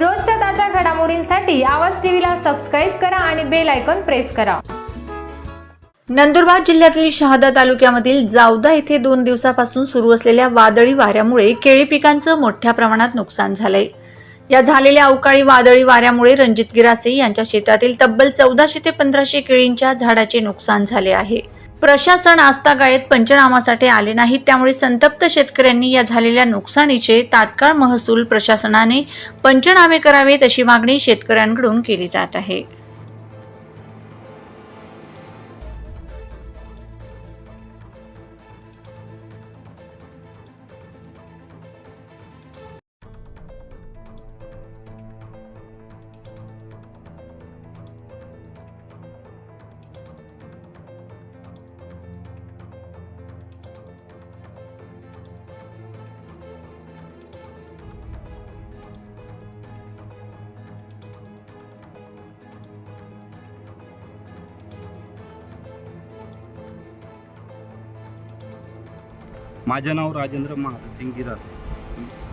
रोजच्या ताज्या घडामोडींसाठी आवाज टीव्हीला सबस्क्राईब करा आणि बेल आयकॉन प्रेस करा. नंदुरबार जिल्ह्यातील शहादा तालुक्यामधील जावदा येथे दोन दिवसापासून सुरू असलेल्या वादळी वाऱ्यामुळे केळी पिकांचं मोठ्या प्रमाणात नुकसान झालंय. या झालेल्या अवकाळी वादळी वाऱ्यामुळे रणजित गिरासे यांच्या शेतातील तब्बल चौदाशे ते पंधराशे केळींच्या झाडाचे नुकसान झाले आहे. प्रशासन आस्थागायत पंचनामासाठी आले नाहीत. त्यामुळे संतप्त शेतकऱ्यांनी या झालेल्या नुकसानीचे तात्काळ महसूल प्रशासनाने पंचनामे करावेत अशी मागणी शेतकऱ्यांकडून केली जात आहे. माझे नाव राजेंद्र महासिंग गिरास.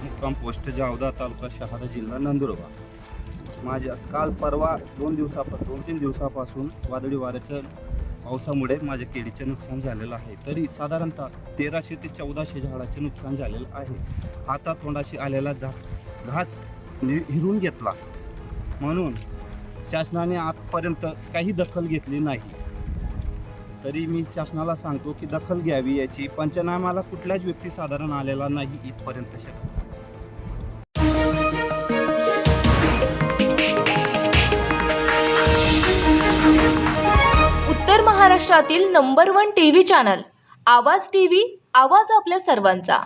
मुक्काम पोस्ट जावदा तालुका शहादा जिल्हा नंदुरबार. माझ्या काल परवा दोन दिवसापासून दोन तीन दिवसापासून वादळी वाऱ्याच्या पावसामुळे माझ्या केळीचे नुकसान झालेलं आहे. तरी साधारणतः तेराशे ते चौदाशे झाडाचे नुकसान झालेलं आहे. आता तोंडाशी आलेला घा घास नि- हिरून घेतला. म्हणून शासनाने आजपर्यंत काही दखल घेतली नाही. तरी मी शासनाला सांगतो की दखल घ्यावी याची. पंचनामाला कुठल्याच व्यक्ती साधारण आलेला नाही इथपर्यंत उत्तर महाराष्ट्रातील number one TV channel. Awaaz TV Awaaz आपल्या सर्वांचा.